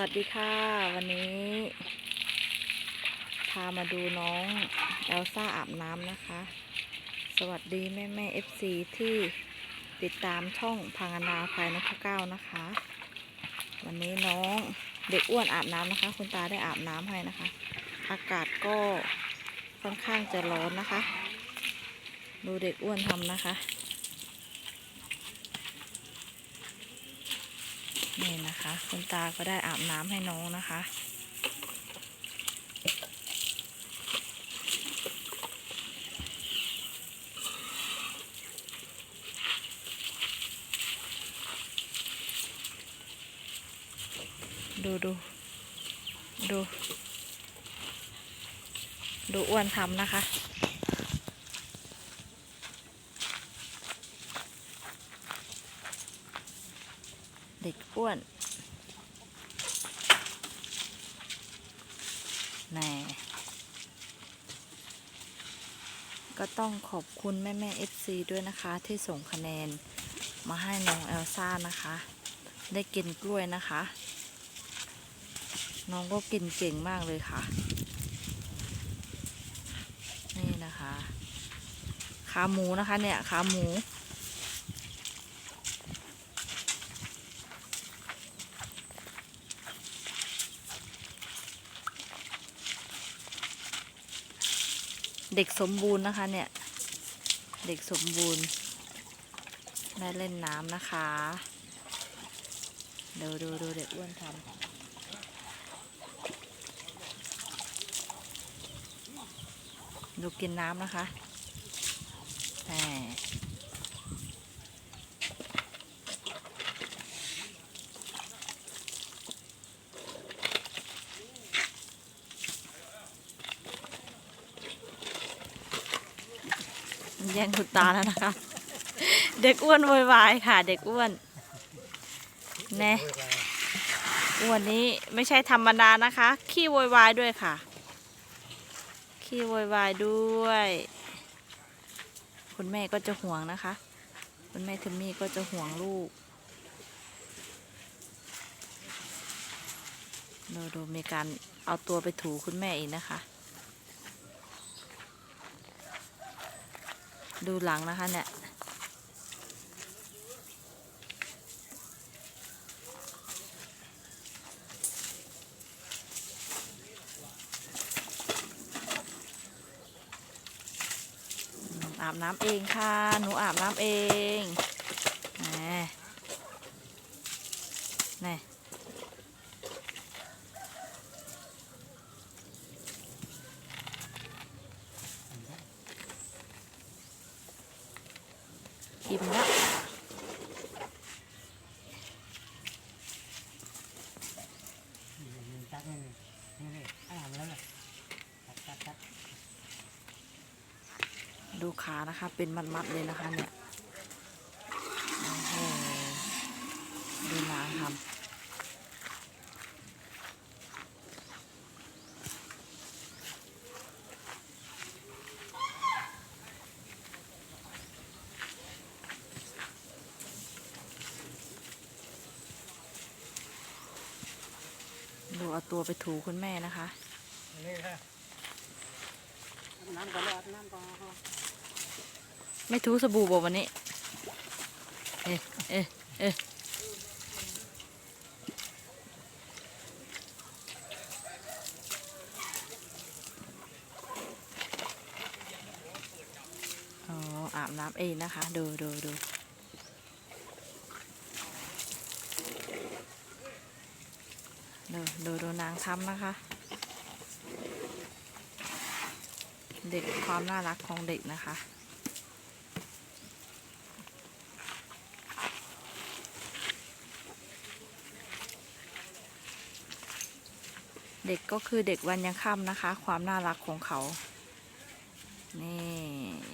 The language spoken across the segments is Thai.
วัสดีค่ะ วันนี้ พามาดูน้องเอลซ่าอาบน้ำนะคะ สวัสดีแม่แม่เอฟซีที่ติดตามช่องพังนาภายนพเก้านะคะ วันนี้น้องเด็กอ้วนอาบน้ำนะคะ คุณตาได้อาบน้ำให้นะคะ อากาศก็ค่อนข้างจะร้อนนะคะ ดูเด็กอ้วนทำนะคะ นี่นะคะ คุณตาก็ได้อาบน้ำให้น้องนะคะ ดูดูดู ดูอ้วนทำนะคะ เด็กอ้วนแหน่ก็ต้องขอบคุณแม่แม่ FC ด้วยนะคะที่ส่งคะแนนมาให้น้องเอลซ่านะคะ ได้กินกล้วยนะคะ น้องก็กินเก่งมากเลยค่ะ นี่นะคะ ขาหมูนะคะเนี่ย ขาหมู เด็กสมบูรณ์นะคะเนี่ย เด็กสมบูรณ์ได้เล่นน้ำนะคะดูดูดูเด็กอ้วนทำดูกินน้ำนะคะแห แย่งคุณตาแล้วนะคะ เด็กอ้วนโวยวายค่ะ เด็กอ้วนแน่อ้วนนี้ไม่ใช่ธรรมดานะคะ ขี้โวยวายด้วยค่ะ ขี้โวยวายด้วย คุณแม่ก็จะห่วงนะคะ คุณแม่ทิมมี่ก็จะห่วงลูกดูดูมีการเอาตัวไปถูคุณแม่อีกนะคะ ดูหลังนะคะเนี่ยอาบน้ำเองค่ะ หนูอาบน้ำเองแหน่แน่อิ่มแล้ว ตัดนี่นี่นี่อ่านแล้วน่ะตัดตัดตัด ดูขานะคะ เป็นมัดๆเลยนะคะเนี่ยโอ้โหดูนางทำดูเอาตัวไปถูคุณแม่นะคะ นี่ค่ะอาบน้ำก่อนเลยอาบน้ำก่อนไม่ถูสบู่บอกวันนี้ เอ๊ะเอ๊ะเอ๊ะอ๋ออาบน้ำเองนะคะ ดูดูดูดูดูดูนางทำนะคะ เด็กความน่ารักของเด็กนะคะ เด็กก็คือเด็กวันยังค่ำนะคะ ความน่ารักของเขา นี่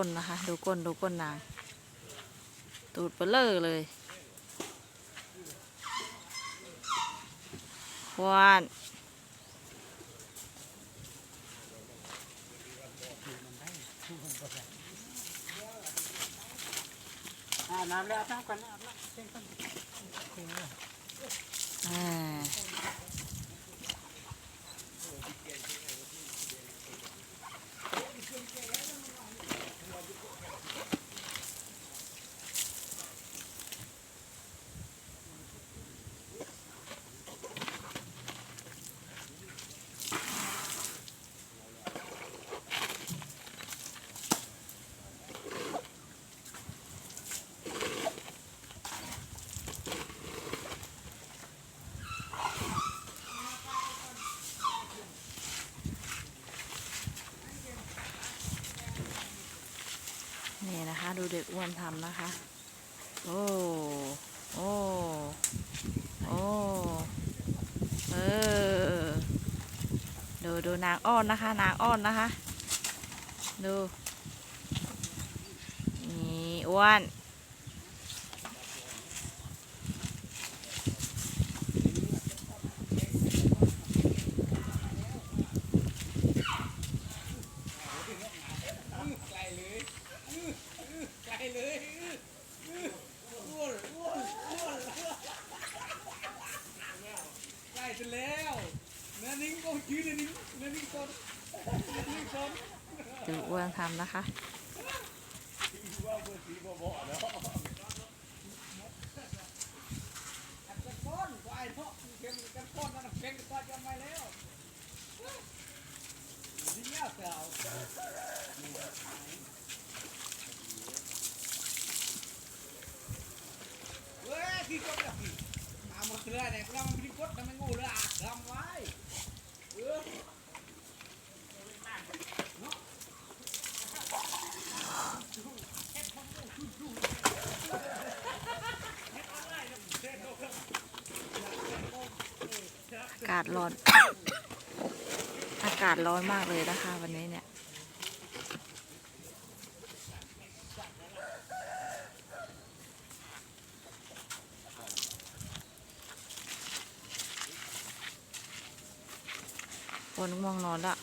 ก้นนะคะ ดูก้นดูก้นนาง ตูดเบลเลอร์เลยควานอาบน้ำแล้วอาบน้ำก่อนอาบน้ำเส้นก่อน อ่านี่นะคะ ดูเด็กอ้วนทำนะคะ โอ้ โอ้ โอ้ เออ ดูดูนางอ้อนนะคะ นางอ้อนนะคะ ดู นี่อ้วน ไกลเลยอ้วนอ้วนอ้วนใกล้จะแล้วเนื้อนิ่งก็ยืนเนื้อนิ่งเนื้อนิ่งคนเนื้อนิ่งคน ดูอ้วนทำนะคะกันก้อนควายเพาะเข็มกันก้อนนั่นเข็มก็จะไม่แล้วดิ้งยาวเฮ้ยที่ก็แบบนี้มาหมดเลยเนี่ยเราไม่ได้กดทำไมงูเลยอะทำไว้เออ อาศร้อน อากาศร้อนมากเลยนะคะ วันนี้เนี่ยคนง่วงนอนละ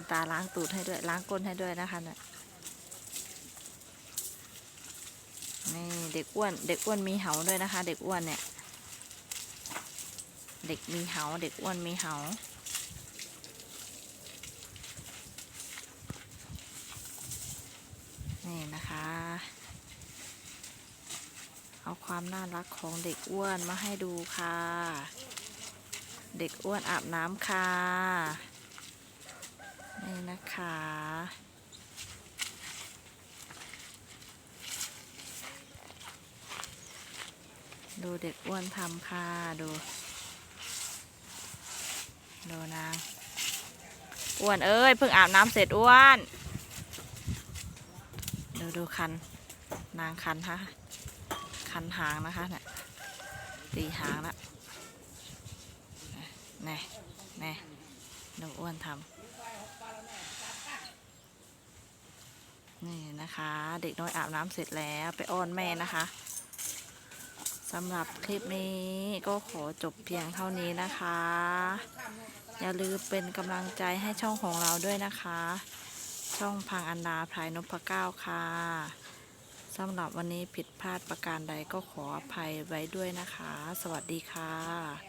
คุณตาล้างตูดให้ด้วย ล้างก้นให้ด้วยนะคะเนี่ยนี่เด็กอ้วน เด็กอ้วนมีเหาด้วยนะคะ เด็กอ้วนเนี่ย เด็กมีเหาเด็กอ้วนมีเหานี่นะคะ เอาความน่ารักของเด็กอ้วนมาให้ดูค่ะ เด็กอ้วนอาบน้ำค่ะนี่นะคะ ดูเด็กอ้วนทำค่ะ ดู ดูนางอ้วนเอ้ย เพิ่งอาบน้ำเสร็จอ้วน ดูดูคัน นางคันฮะ คันหางนะคะเนี่ยตีหางละแน่แน่ดูอ้วนทำ นี่นะคะ เด็กน้อยอาบน้ำเสร็จแล้วไปอ้อนแม่นะคะสำหรับคลิปนี้ก็ขอจบเพียงเท่านี้นะคะ อย่าลืมเป็นกำลังใจให้ช่องของเราด้วยนะคะ ช่องพังอันดาพลายนพเก้าค่ะสำหรับวันนี้ผิดพลาดประการใดก็ขออภัยไว้ด้วยนะคะ สวัสดีค่ะ